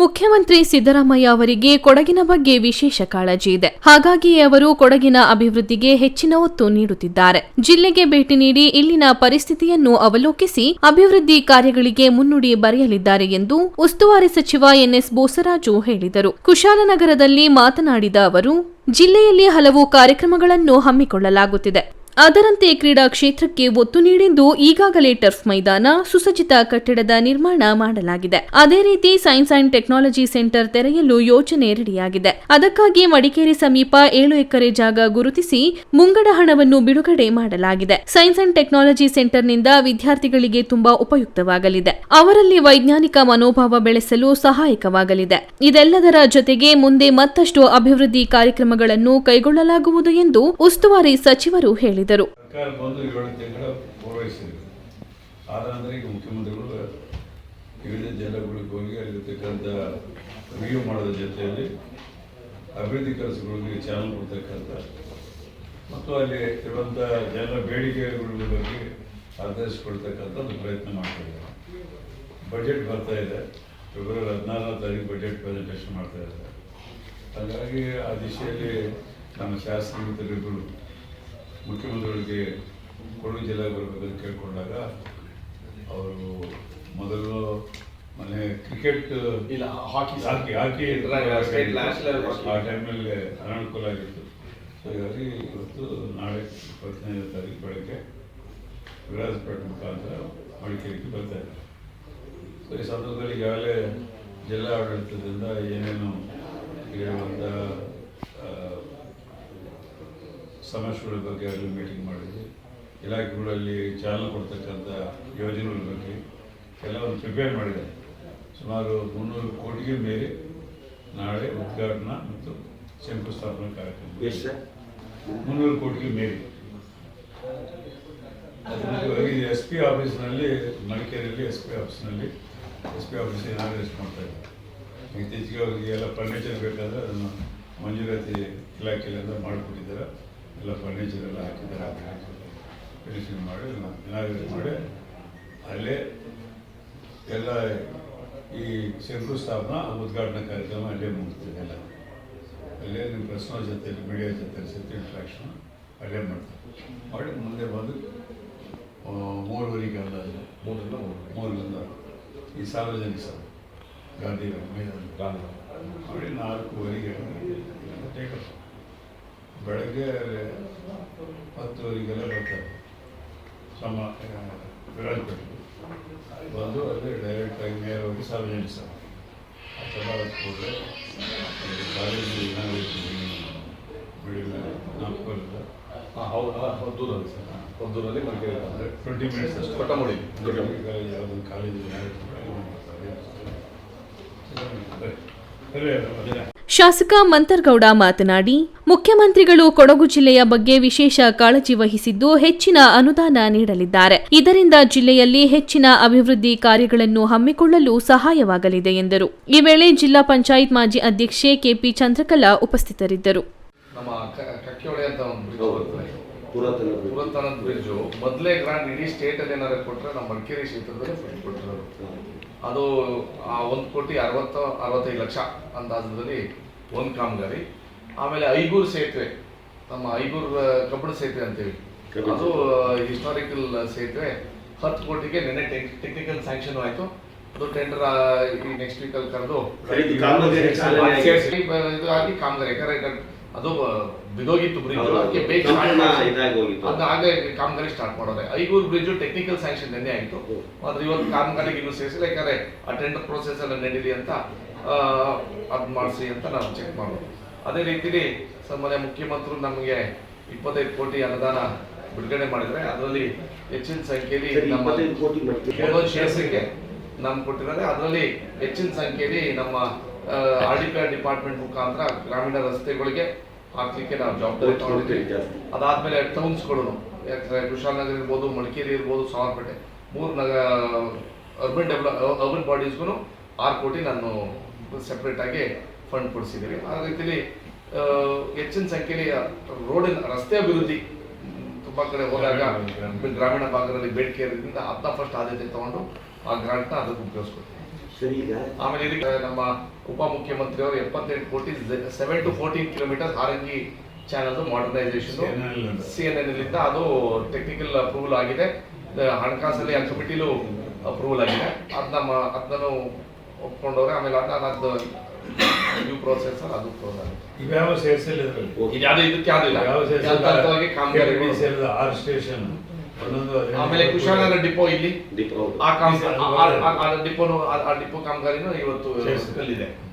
ಮುಖ್ಯಮಂತ್ರಿ ಸಿದ್ದರಾಮಯ್ಯ ಅವರಿಗೆ ಕೊಡಗಿನ ಬಗ್ಗೆ ವಿಶೇಷ ಕಾಳಜಿ ಇದೆ. ಹಾಗಾಗಿಯೇ ಅವರು ಕೊಡಗಿನ ಅಭಿವೃದ್ಧಿಗೆ ಹೆಚ್ಚಿನ ಒತ್ತು ನೀಡುತ್ತಿದ್ದಾರೆ. ಜಿಲ್ಲೆಗೆ ಭೇಟಿ ನೀಡಿ ಇಲ್ಲಿನ ಪರಿಸ್ಥಿತಿಯನ್ನು ಅವಲೋಕಿಸಿ ಅಭಿವೃದ್ಧಿ ಕಾರ್ಯಗಳಿಗೆ ಮುನ್ನುಡಿ ಬರೆಯಲಿದ್ದಾರೆ ಎಂದು ಉಸ್ತುವಾರಿ ಸಚಿವ ಎನ್ಎಸ್ ಬೋಸರಾಜು ಹೇಳಿದರು. ಕುಶಾಲನಗರದಲ್ಲಿ ಮಾತನಾಡಿದ ಅವರು, ಜಿಲ್ಲೆಯಲ್ಲಿ ಹಲವು ಕಾರ್ಯಕ್ರಮಗಳನ್ನು ಹಮ್ಮಿಕೊಳ್ಳಲಾಗುತ್ತಿದೆ. ಅದರಂತೆ ಕ್ರೀಡಾ ಕ್ಷೇತ್ರಕ್ಕೆ ಒತ್ತು ನೀಡಿದ್ದು ಈಗಾಗಲೇ ಟರ್ಫ್ ಮೈದಾನ ಸುಸಜ್ಜಿತ ಕಟ್ಟಡದ ನಿರ್ಮಾಣ ಮಾಡಲಾಗಿದೆ. ಅದೇ ರೀತಿ ಸೈನ್ಸ್ ಅಂಡ್ ಟೆಕ್ನಾಲಜಿ ಸೆಂಟರ್ ತೆರೆಯಲು ಯೋಜನೆ ರೆಡಿಯಾಗಿದೆ. ಅದಕ್ಕಾಗಿ ಮಡಿಕೇರಿ ಸಮೀಪ ಏಳು ಎಕರೆ ಜಾಗ ಗುರುತಿಸಿ ಮುಂಗಡ ಹಣವನ್ನು ಬಿಡುಗಡೆ ಮಾಡಲಾಗಿದೆ. ಸೈನ್ಸ್ ಅಂಡ್ ಟೆಕ್ನಾಲಜಿ ಸೆಂಟರ್ನಿಂದ ವಿದ್ಯಾರ್ಥಿಗಳಿಗೆ ತುಂಬಾ ಉಪಯುಕ್ತವಾಗಲಿದೆ. ಅವರಲ್ಲಿ ವೈಜ್ಞಾನಿಕ ಮನೋಭಾವ ಬೆಳೆಸಲು ಸಹಾಯಕವಾಗಲಿದೆ. ಇದೆಲ್ಲದರ ಜೊತೆಗೆ ಮುಂದೆ ಮತ್ತಷ್ಟು ಅಭಿವೃದ್ಧಿ ಕಾರ್ಯಕ್ರಮಗಳನ್ನು ಕೈಗೊಳ್ಳಲಾಗುವುದು ಎಂದು ಉಸ್ತುವಾರಿ ಸಚಿವರು ಹೇಳಿದರು. ಮುಖ್ಯಮಂತ್ರಿಗಳು ವಿವಿಧ ಹೋಗಿ ಅಲ್ಲಿರ್ತಕ್ಕಂಥ ರಿವ್ಯೂ ಜೊತೆಯಲ್ಲಿ ಅಭಿವೃದ್ಧಿ ಕೆಲಸಗಳಿಗೆ ಚಾನಲ್ ಕೊಡ್ತಕ್ಕಂಥ ಮತ್ತು ಅಲ್ಲಿ ಇರುವಂಥ ಜನರ ಬೇಡಿಕೆಗಳ ಬಗ್ಗೆ ಆಧರಿಸಿಕೊಳ್ತಕ್ಕಂಥ ಒಂದು ಪ್ರಯತ್ನ ಮಾಡ್ತಾ ಇದ್ದಾರೆ. ಬಜೆಟ್ ಬರ್ತಾ ಇದೆ. ಫೆಬ್ರವರಿ ಹದಿನಾಲ್ಕು ತಾರೀಕು ಬಜೆಟ್ ಪ್ರೆಸೆಂಟೇಷನ್ ಮಾಡ್ತಾ ಇದ್ದಾರೆ. ಹಾಗಾಗಿ ಆ ದಿಶೆಯಲ್ಲಿ ನಮ್ಮ ಮಿತ್ರರಿಬ್ಬರು ಮುಖ್ಯಮಂತ್ರಿಗಳಿಗೆ ಕೊಡಗು ಜಿಲ್ಲೆಗೆ ಬರಬೇಕಂತ ಕೇಳಿಕೊಂಡಾಗ ಅವರು ಮೊದಲು ಮನೆ ಕ್ರಿಕೆಟ್ ಇಲ್ಲ ಹಾಕಿ ಹಾಕಿ ಹಾಕಿ. ಆ ಟೈಮಲ್ಲಿ ಅನಾನುಕೂಲ ಆಗಿತ್ತು. ಸೊ ಹೀಗಾಗಿ ಇವತ್ತು ನಾಳೆ ಇಪ್ಪತ್ತೈದು ತಾರೀಕು ಬೆಳಗ್ಗೆ ವಿರಾಜಪೇಟೆ ಮುಖಾಂತರ ಮಡಿಕೇರಿಗೆ ಬರ್ತಾ ಇದ್ದಾರೆ. ಸೊ ಈ ಸಂದರ್ಭದಲ್ಲಿ ಈಗಾಗಲೇ ಜಿಲ್ಲಾ ಆಡಳಿತದಿಂದ ಏನೇನು ಇರುವಂಥ ಸಮಸ್ಯೆಗಳ ಬಗ್ಗೆ ಅಲ್ಲಿ ಮೀಟಿಂಗ್ ಮಾಡಿದ್ವಿ. ಇಲಾಖೆಗಳಲ್ಲಿ ಚಾಲನೆ ಕೊಡ್ತಕ್ಕಂಥ ಯೋಜನೆಗಳ ಬಗ್ಗೆ ಕೆಲವೊಂದು ಪ್ರಿಪೇರ್ ಮಾಡಿದೆ ಸುಮಾರು ಮುನ್ನೂರು ಕೋಟಿಗೆ ಮೇಲೆ ನಾಳೆ ಉದ್ಘಾಟನಾ ಮತ್ತು ಶಂಕುಸ್ಥಾಪನಾ ಕಾರ್ಯಕ್ರಮ. ಮುನ್ನೂರು ಕೋಟಿಗೆ ಮೇಲೆ ಎಸ್ ಪಿ ಆಫೀಸ್ನಲ್ಲಿ ಮಡಿಕೇರಿಯಲ್ಲಿ ಎಸ್ ಪಿ ಆಫೀಸ್ನಲ್ಲಿ ಎಸ್ ಪಿ ಆಫೀಸ್ ಇನಾಗ್ರೇಟ್ ಮಾಡ್ತಾ ಇದ್ದಾರೆ. ಇತ್ತೀಚೆಗೆ ಅವರಿಗೆ ಎಲ್ಲ ಫರ್ನಿಚರ್ ಬೇಕಾದರೆ ಅದನ್ನು ಮಂಜೂರಾತಿ ಇಲಾಖೆಯಿಂದ ಮಾಡಿಕೊಟ್ಟಿದ್ದಾರೆ. ಎಲ್ಲ ಫರ್ನಿಚರ್ ಎಲ್ಲ ಹಾಕಿದ್ದಾರೆ ಫಿನಿಶಿಂಗ್ ಮಾಡಿ ಇನಾಗ್ರೇಟ್ ಮಾಡಿ ಅಲ್ಲೇ ಎಲ್ಲ ಈ ಶಂಕುಸ್ಥಾಪನಾ ಉದ್ಘಾಟನಾ ಕಾರ್ಯಕ್ರಮ ಅಲ್ಲೇ ಮುಗಿಸ್ತೀವಿ ಎಲ್ಲ. ಅಲ್ಲೇ ನಿಮ್ಮ ಪ್ರಶ್ನೆ ಜೊತೆ ಮೀಡಿಯಾ ಜೊತೆ ಜೊತೆ ಇಂಟ್ರಾಕ್ಷನ್ ಅಲ್ಲೇ ಮಾಡ್ತೀವಿ. ಮಾಡಿ ಮುಂದೆ ಬಂದು ಮೂರುವರೆಗೆ ಅಲ್ಲ ಮೂರರಿಂದ ಮೂರು ಮೂರರಿಂದ ಈ ಸಾರ್ವಜನಿಕ ಸಭೆ ಗಾಂಧಿ ಮೈದಾನ ಗಾಂಧಿ ಮಾಡಿ ನಾಲ್ಕೂವರೆಗೆ ಟೇಕಪ್ ಬೆಳಗ್ಗೆ ಹತ್ತುವರೆಗೆಲ್ಲ ಬರ್ತಾರೆ. ಸಮ ವಿರಾಜಪೇಟೆ ಬಂದು ಅಲ್ಲಿ ಡೈರೆಕ್ಟಾಗಿ ನೇರವಾಗಿ ಸಾರ್ವಜನಿಕ ಸಭೆ ಆ ಸಭೆ ಕೂಡಲೇ ಕಾಲೇಜು ಬಿಡಿಲ್ಲ ನಾಲ್ಕು ಹಾಂ ಹೌದು ಹೊದ್ದೂರಲ್ಲಿ ಸರ್. ಹೊದ್ದೂರಲ್ಲಿ ಮಡಿಕೇರಿ ಅಂದರೆ ಟ್ವೆಂಟಿ ಮಿನಿಟ್ಸ್ ಅಷ್ಟು. ಕೊಟ್ಟಮುಡಿ. ಕಾಲೇಜ್ ಯಾವುದೊಂದು ಸರಿ ಏನಾಗುತ್ತೆ ಶಾಸಕ ಮಂತರ್ಗೌಡ ಮಾತನಾಡಿ, ಮುಖ್ಯಮಂತ್ರಿಗಳು ಕೊಡಗು ಜಿಲ್ಲೆಯ ಬಗ್ಗೆ ವಿಶೇಷ ಕಾಳಜಿ ವಹಿಸಿದ್ದು ಹೆಚ್ಚಿನ ಅನುದಾನ ನೀಡಲಿದ್ದಾರೆ. ಇದರಿಂದ ಜಿಲ್ಲೆಯಲ್ಲಿ ಹೆಚ್ಚಿನ ಅಭಿವೃದ್ಧಿ ಕಾರ್ಯಗಳನ್ನು ಹಮ್ಮಿಕೊಳ್ಳಲು ಸಹಾಯವಾಗಲಿದೆ ಎಂದರು. ಈ ವೇಳೆ ಜಿಲ್ಲಾ ಪಂಚಾಯತ್ ಮಾಜಿ ಅಧ್ಯಕ್ಷೆ ಕೆಪಿ ಚಂದ್ರಕಲಾ ಉಪಸ್ಥಿತರಿದ್ದರು. ಪುರಾತನ ಬ್ರಿಡ್ಜ್. ಮೊದಲೇ ಗ್ರಾಂಡ್ ಇಡೀ ಸ್ಟೇಟಲ್ಲಿ ಏನಾದ್ರು ಕೊಟ್ಟರೆ ನಮ್ಮ ಮಡಿಕೇರಿ ಕ್ಷೇತ್ರದಲ್ಲಿ ಫಸ್ಟ್ ಕೊಟ್ಟಿರೋದು ಅದು ಆ ಒಂದು ಕೋಟಿ ಅರವತ್ತು ಅರವತ್ತೈದು ಲಕ್ಷ ಅಂದಾಜದಲ್ಲಿ ಒಂದು ಕಾಮಗಾರಿ. ಆಮೇಲೆ ಐಗೂರು ಸೇತುವೆ ನಮ್ಮ ಐಗೂರು ಕಬ್ಬಣ ಸೇತುವೆ ಅಂತೇಳಿ. ಅದು ಹಿಸ್ಟಾರಿಕಲ್ ಸೇತುವೆ. ಹತ್ತು ಕೋಟಿಗೆ ನಿನ್ನೆ ಟೆಕ್ನಿಕಲ್ ಸ್ಯಾಂಕ್ಷನ್ ಆಯಿತು. ಅದು ಟೆಂಡರ್ ಈ ನೆಕ್ಸ್ಟ್ ವೀಕಲ್ಲಿ ಕರೆದು ಕಾಮಗಾರಿ ಅದು ಬಿದೋಗಿತ್ತು ಬ್ರಿಡ್ಜ್ ಅದಕ್ಕೆ ಬೇಗ ಕಾಮಗಾರಿ ಸ್ಟಾರ್ಟ್ ಮಾಡೋದೆ. ಐಗೂರು ಬ್ರಿಡ್ಜ್ ಟೆಕ್ನಿಕಲ್ ಸ್ಯಾಂಕ್ಷನ್ ನಿನ್ನೆ ಆಯಿತು. ಆದ್ರೆ ಇವತ್ತು ಕಾಮಗಾರಿಗೆ ಇನ್ನೂ ಸೇರಿಸಿಲ್ಲ. ಯಾಕಂದ್ರೆ ಆ ಟೆಂಡರ್ ಪ್ರೊಸೆಸ್ ಎಲ್ಲ ನಡೀಲಿ ಅಂತ ಅದು ಮಾಡಿಸಿ ಅಂತ ನಾವು ಚೆಕ್ ಮಾಡೋದು. ಅದೇ ರೀತಿಲಿ ಸನ್ಮಾನ್ಯ ಮುಖ್ಯಮಂತ್ರಿ ನಮಗೆ ಇಪ್ಪತ್ತೈದು ಕೋಟಿ ಅನುದಾನ ಬಿಡುಗಡೆ ಮಾಡಿದ್ರೆ ಅದರಲ್ಲಿ ಹೆಚ್ಚಿನ ಸಂಖ್ಯೆಯಲ್ಲಿ ನಮ್ಮ ಒಂದೊಂದು ಶೇರ್ಸ್ಗೆ ನಮ್ಗೆ ಕೊಟ್ಟಿದ್ದಾರೆ ಅದರಲ್ಲಿ ಹೆಚ್ಚಿನ ಸಂಖ್ಯೆಯಲ್ಲಿ ನಮ್ಮ R D P R department ಮುಖಾಂತರ ಗ್ರಾಮೀಣ ರಸ್ತೆಗಳಿಗೆ ಹಾಕ್ಲಿಕ್ಕೆ ನಾವು ಜವಾಬ್ದಾರಿ ತಗೊಂಡಿದ್ದೀವಿ. ಅದಾದ್ಮೇಲೆ ಟೌನ್ಸ್ಗಳು ಯಾಕಂದ್ರೆ ಕುಶಾಲನಗರ ಇರ್ಬೋದು ಮಡಿಕೇರಿ ಇರ್ಬೋದು ಸಾವರ್ಪೇಟೆ. ಮೂರು ನಗ ಅರ್ಬನ್ ಡೆವಲಪ್ ಅರ್ಬನ್ ಬಾಡೀಸ್ಗೂ ಆರು ಕೋಟಿ ನಾನು ಸೆಪ್ರೇಟ್ ಆಗಿ ಫಂಡ್ ಕೊಡಿಸಿದ್ದೀವಿ ಆ ರೀತಿಯಲ್ಲಿ ಹೆಚ್ಚಿನ ಸಂಖ್ಯೆಯಲ್ಲಿ ರೋಡಿನ ರಸ್ತೆ ಅಭಿವೃದ್ಧಿ ತುಂಬ ತುಂಬಾ ಕಡೆ ಹೋದಾಗ ಗ್ರಾಮೀಣ ಭಾಗದಲ್ಲಿ. ಬೇಡಿಕೆ ಇರೋದ್ರಿಂದ ಅದನ್ನ ಫಸ್ಟ್ ಆದ್ಯತೆ ತಗೊಂಡು ಆ ಗ್ರಾಂಟ್ನ ಅದಕ್ಕೆ ಉಪಯೋಗಿಸ್ಕೊಡ್ತೀವಿ ಸರಿ ಈಗ ಆಮೇಲೆ ಇದಕ್ಕೆ ನಮ್ಮ ಉಪಮುಖ್ಯಮಂತ್ರಿ ಅವರು ಎಪ್ಪತ್ತೆಂಟು ಕೋಟಿ seven two fourteen kilometer Harangi channel modernisation. C N N ಇಂದ ಅದು ಟೆಕ್ನಿಕಲ್ ಅಪ್ರೂವಲ್ ಆಗಿದೆ. ಹಣಕಾಸಲ್ಲಿ ಆ ಕಮಿಟಿಲೂ ಅಪ್ರೂವಲ್ ಆಗಿದೆ. ಅದನ್ನ ಅದನ್ನು ಒಪ್ಕೊಂಡವ್ರೆ ಆಮೇಲೆ ಅದು ಡ್ಯೂ ಪ್ರೋಸೆಸ್ ಅದು ಕ್ಲೋಸ್ ಆಗುತ್ತೆ. ಇವ್ಯಾವ ಸೇರಿಸಿಲ್ಲ ಇದರಲ್ಲಿ. ಇದು ಯಾವ್ದು ಇದಕ್ಕೆ ಯಾವ್ದು ಇಲ್ಲ ಯಾವ ಸೇರಿಸಿಲ್ಲ ಕಾಮಗಾರಿ ಸೇರಿದ ಆರು ಸ್ಟೇಷನ್ ಆಮೇಲೆ. ಕುಶಾಲನಗರ ಡಿಪೋ ಇಲ್ಲಿ. ಡಿಪೋ ಆ ಕಾಮ್ ಆ- ಡಿಪೋನು ಆ- ಡಿಪೋ ಕಾಮಗಾರಿನೂ ಇವತ್ತು ಇದೆ